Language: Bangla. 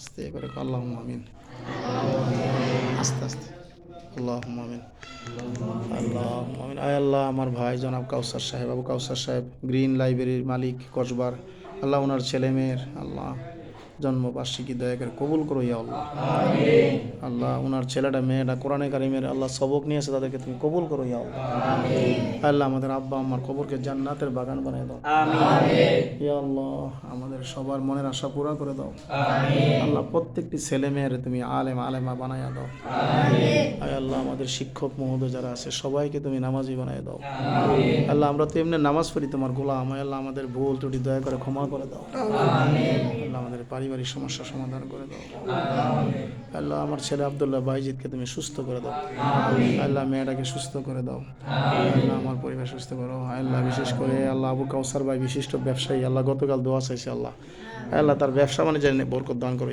আস্তে করে আল্লাহ আমিন। আস্তে আস্তে। আল্লাহ আমিন। আল্লাহ আমিন। আয় আল্লাহ, আমার ভাই জনাব কাউসার সাহেব, আবু কাউসার সাহেব, গ্রিন লাইব্রেরির মালিক, কসবার। আল্লাহ ওনার ছেলে মেয়ের আল্লাহ। জন্মবার্ষিকী দয়া করে কবুল করো ইয়া আল্লাহ। আল্লাহ ওনার ছেলেটা মেয়েটা কোরআনে কারিমের আল্লাহ সবক নিয়েছে তাদেরকে তুমি কবুল করো ইয়া আল্লাহ। আল্লাহ আমাদের আব্বা আমার কবরকে জান্নাতের বাগান বানিয়ে দাও। ইয়া আল্লাহ আমাদের সবার মনের আশা পুরা করে দাও। আল্লাহ প্রত্যেকটি ছেলে মেয়ের তুমি আলেম আলেমা বানাইয়া দাও। আয় আল্লাহ আমাদের শিক্ষক মহোদয় যারা আছে সবাইকে তুমি নামাজি বানাই দাও। আল্লাহ আমরা তো এমনি নামাজ পড়ি তোমার গোলাম। আল্লাহ আমাদের ভুল ত্রুটি দয়া করে ক্ষমা করে দাও। আল্লাহ আমাদের পারিবারিক সমস্যা সমাধান করে দাও। আল্লাহ আমার ছেলে আবদুল্লাহ বাইজিদকে তুমি সুস্থ করে দাও। আল্লাহ মেয়েটাকে সুস্থ করে দাও। আল্লাহ আমার পরিবার সুস্থ করো। আল্লাহ বিশেষ করে আল্লাহ আবু কাউসার ভাই বিশিষ্ট ব্যবসায়ী। আল্লাহ গতকাল দোয়া চাইছে আল্লাহ। আল্লাহ তার ব্যবসা মানে জানি বরকত দান করো।